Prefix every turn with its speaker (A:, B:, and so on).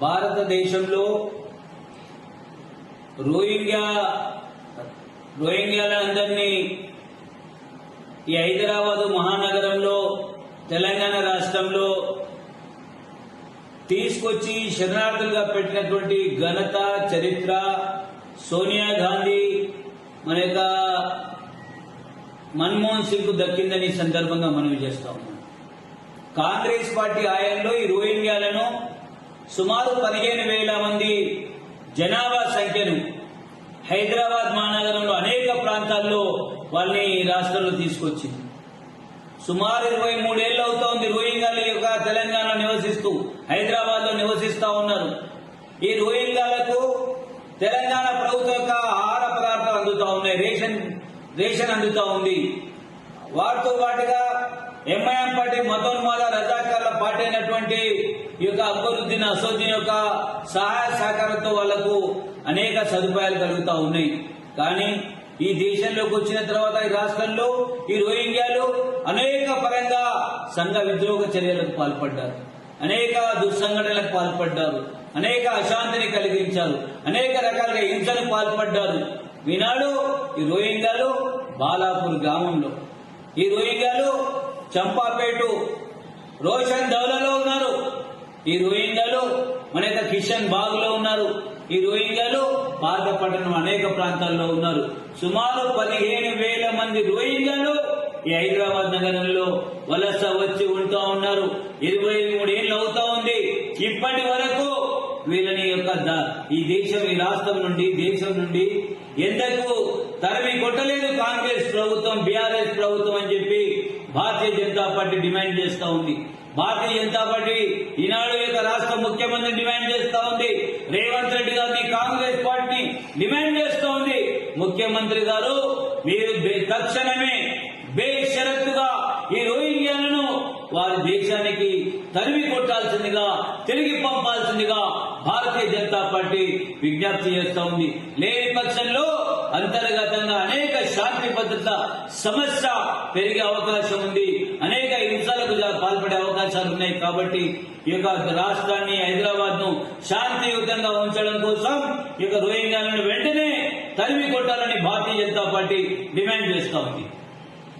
A: భారతదేశంలో రోహింగ్యా రోహింగ్యాలందరినీ ఈ హైదరాబాదు మహానగరంలో తెలంగాణ రాష్ట్రంలో తీసుకొచ్చి శరణార్థులుగా పెట్టినటువంటి ఘనత చరిత్ర సోనియా గాంధీ మన యొక్క మన్మోహన్ సింగ్ దక్కిందని సందర్భంగా మనవి చేస్తా ఉన్నాం. కాంగ్రెస్ పార్టీ హయాంలో ఈ సుమారు పదిహేను వేల మంది జనాభా సంఖ్యను హైదరాబాద్ మహానగరంలో అనేక ప్రాంతాల్లో వాళ్ళని ఈ రాష్ట్రంలో తీసుకొచ్చింది. సుమారు ఇరవై మూడేళ్ళు అవుతోంది ఉంది రోహింగాల యొక్క తెలంగాణ నివసిస్తూ హైదరాబాద్లో ఉన్నారు. ఈ రోహింగాలకు తెలంగాణ ప్రభుత్వం యొక్క ఆహార పదార్థాలు అందుతూ ఉన్నాయి రేషన్ రేషన్ అందుతూ ఉంది. వాటితో పాటుగా ఎంఐఎం పార్టీ మతోన్మాద రజాకార్ల పార్టీ అయినటువంటి ఈ యొక్క అక్బరుద్దీన్ అసోద్దీన్ యొక్క సహాయ సహకారంతో వాళ్ళకు అనేక సదుపాయాలు కలుగుతా ఉన్నాయి. కానీ ఈ దేశంలోకి వచ్చిన తర్వాత ఈ రాష్ట్రంలో ఈ రోహింగ్యాలు అనేక పరంగా సంఘ విద్రోహ చర్యలకు పాల్పడ్డారు. అనేక దుస్సంఘటనలకు పాల్పడ్డారు. అనేక అశాంతిని కలిగించారు. అనేక రకాలుగా హింసలు పాల్పడ్డారు. ఈనాడు ఈ రోహింగ్యాలు బాలాపూర్ గ్రామంలో ఈ రోహింగ్యాలు చంపాపేటు రోషన్ దౌలలో ఉన్నారు. ఈ రోహింగ్యాలు మన యొక్క కిషన్ బాగ్లో ఉన్నారు. ఈ రోహింగ్యాలు పాతపట్టణం అనేక ప్రాంతాల్లో ఉన్నారు. సుమారు పదిహేను వేల మంది రోహింగ్యాలు ఈ హైదరాబాద్ నగరంలో వలస వచ్చి ఉంటూ ఉన్నారు. ఇరవై మూడు ఏళ్ళు అవుతా ఉంది. ఇప్పటి వరకు వీళ్ళని యొక్క ద- ఈ దేశం ఈ రాష్ట్రం నుండి దేశం నుండి ఎందుకు తరిమి కొట్టలేదు కాంగ్రెస్ ప్రభుత్వం బీఆర్ఎస్ ప్రభుత్వం అని చెప్పి భారతీయ జనతా పార్టీ డిమాండ్ చేస్తా ఉంది. భారతీయ జనతా పార్టీ ఈనాడు ముఖ్యమంత్రి డిమాండ్ చేస్తా ఉంది. రేవంత్ రెడ్డి గారిని కాంగ్రెస్ పార్టీ డిమాండ్ చేస్తా ఉంది. ముఖ్యమంత్రి గారు మీరు తక్షణమే వారి దేశానికి తరిమి కొట్టాల్సిందిగా తిరిగి పంపాల్సిందిగా భారతీయ జనతా పార్టీ విజ్ఞప్తి చేస్తా ఉంది. లేని పక్షంలో అంతర్గతంగా అనేక శాంతి భద్రత సమస్య పెరిగే అవకాశం ఉంది. అనేక హింసలకు పాల్పడే అవకాశాలు ఉన్నాయి కాబట్టి ఈ యొక్క రాష్ట్రాన్ని హైదరాబాద్ను శాంతియుతంగా ఉంచడం కోసం ఈ యొక్క రోహింగ్యాలను వెంటనే తరిమి కొట్టాలని భారతీయ జనతా పార్టీ డిమాండ్ చేస్తా ఉంది.